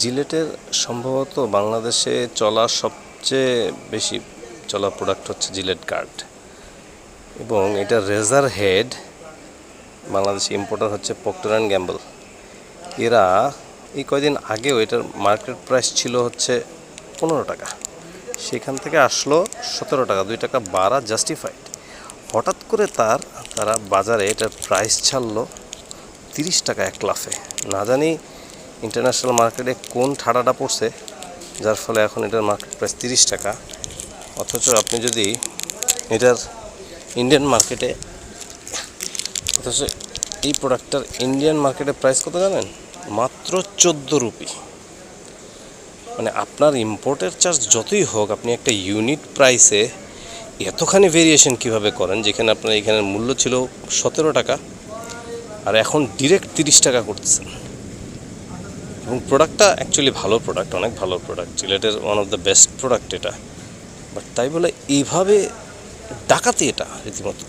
জিলেটের সম্ভবত বাংলাদেশে চলা সবচেয়ে বেশি চলা প্রোডাক্ট হচ্ছে জিলেট কার্ড এবং এটা রেজার হেড, বাংলাদেশে ইম্পোর্টার হচ্ছে প্রক্টর অ্যান্ড গ্যাম্বল এরা এই কয়দিন আগেও এটার মার্কেট প্রাইস ছিল হচ্ছে পনেরো টাকা। সেখান থেকে আসলো সতেরো টাকা, দুই টাকা বাড়া জাস্টিফাইড হঠাৎ করে তার, তারা বাজারে এটার প্রাইস ছাড়লো তিরিশ টাকা এক লাফে। না জানি ইন্টারন্যাশনাল মার্কেটে কোন ঠাডাটা পড়ছে, যার ফলে এখন এটার মার্কেট প্রাইস তিরিশ টাকা। অথচ আপনি যদি এটার ইন্ডিয়ান মার্কেটে অথচ এই প্রোডাক্টটার ইন্ডিয়ান মার্কেটে প্রাইস কত জানেন? মাত্র চোদ্দ রুপি। মানে আপনার ইম্পোর্টের চার্জ যতই হোক, আপনি একটা ইউনিট প্রাইসে এতখানি ভেরিয়েশন কীভাবে করেন, যেখানে আপনার এখানের মূল্য ছিল সতেরো টাকা, আর এখন ডিরেক্ট তিরিশ টাকা করতেছেন। এবং প্রোডাক্টটা অ্যাকচুয়ালি ভালো প্রোডাক্ট অনেক ভালো product জিলেটের one of the best product এটা। বাট তাই বলে এইভাবে ডাকাতি এটা রীতিমতো।